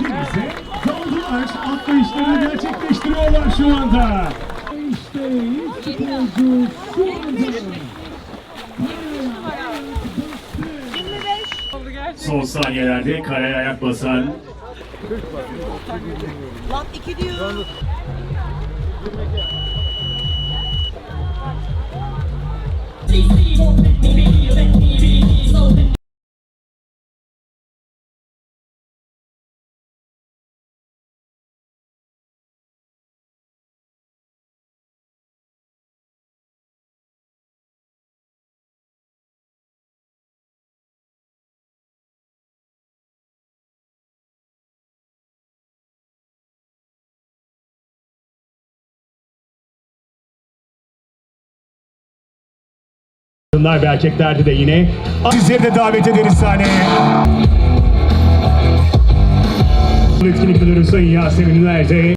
Birisi Zaldılar atlayışlarını gerçekleştiriyorlar şu anda. İşte ilk futbolcu şu anda. Son saniyelerde karaya ayak basan Lan iki diyor. Kadınlar ve erkeklerde de yine sizleri de davet ederiz sahneye. Etkinlik Müdürü Sayın Yasemin Üner'de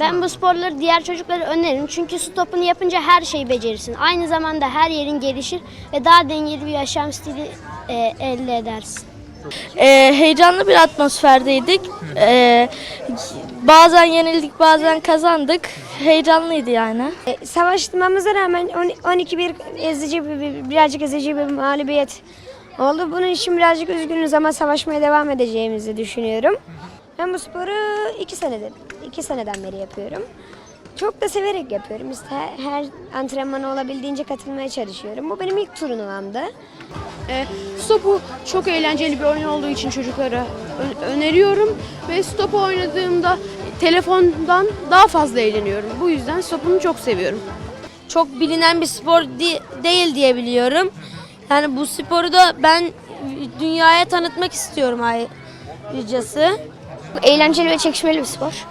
Ben bu sporları diğer çocuklara öneririm. Çünkü stopunu yapınca her şeyi becerirsin. Aynı zamanda her yerin gelişir ve daha dengeli bir yaşam stili e, elde edersin. Ee, heyecanlı bir atmosferdeydik. Ee, bazen yenildik, bazen kazandık. Heyecanlıydı yani. E, rağmen 12-1 ezici bir, bir- birazcık ezici bir mağlubiyet oldu. Bunun için birazcık üzgünüz ama savaşmaya devam edeceğimizi düşünüyorum. Ben bu sporu iki senedir, iki seneden beri yapıyorum. Çok da severek yapıyorum. İşte her, her antrenmana olabildiğince katılmaya çalışıyorum. Bu benim ilk turnuvamdı. E, Stop'u çok eğlenceli bir oyun olduğu için çocuklara ö- öneriyorum ve Stop'u oynadığımda telefondan daha fazla eğleniyorum. Bu yüzden Stop'unu çok seviyorum. Çok bilinen bir spor di- değil diye biliyorum. Yani bu sporu da ben dünyaya tanıtmak istiyorum ayrıcası. Eğlenceli ve çekişmeli bir spor.